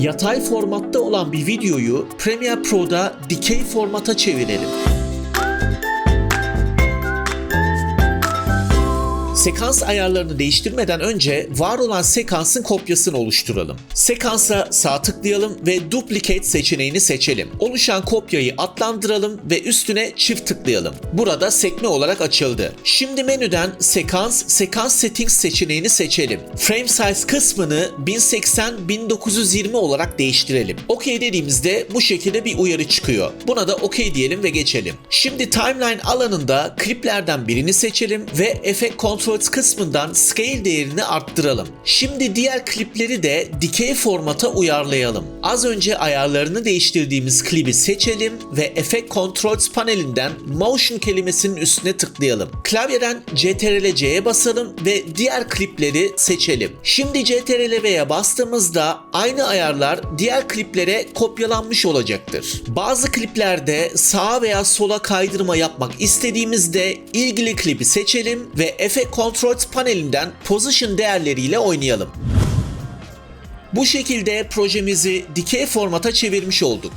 Yatay formatta olan bir videoyu Premiere Pro'da dikey formata çevirelim. Sekans ayarlarını değiştirmeden önce var olan sekansın kopyasını oluşturalım. Sekansa sağ tıklayalım ve Duplicate seçeneğini seçelim. Oluşan kopyayı adlandıralım ve üstüne çift tıklayalım. Burada sekme olarak açıldı. Şimdi menüden Sekans, Sekans Settings seçeneğini seçelim. Frame Size kısmını 1080-1920 olarak değiştirelim. OK dediğimizde bu şekilde bir uyarı çıkıyor. Buna da OK diyelim ve geçelim. Şimdi Timeline alanında kliplerden birini seçelim ve Effect Controls kısmından Scale değerini arttıralım. Şimdi diğer klipleri de dikey formata uyarlayalım. Az önce ayarlarını değiştirdiğimiz klibi seçelim ve Effect Controls panelinden Motion kelimesinin üstüne tıklayalım. Klavyeden CTRL-C'ye basalım ve diğer klipleri seçelim. Şimdi CTRL-V'ye bastığımızda aynı ayarlar diğer kliplere kopyalanmış olacaktır. Bazı kliplerde sağa veya sola kaydırma yapmak istediğimizde ilgili klibi seçelim ve Effect Controls panelinden Position değerleriyle oynayalım. Bu şekilde projemizi dikey formata çevirmiş olduk.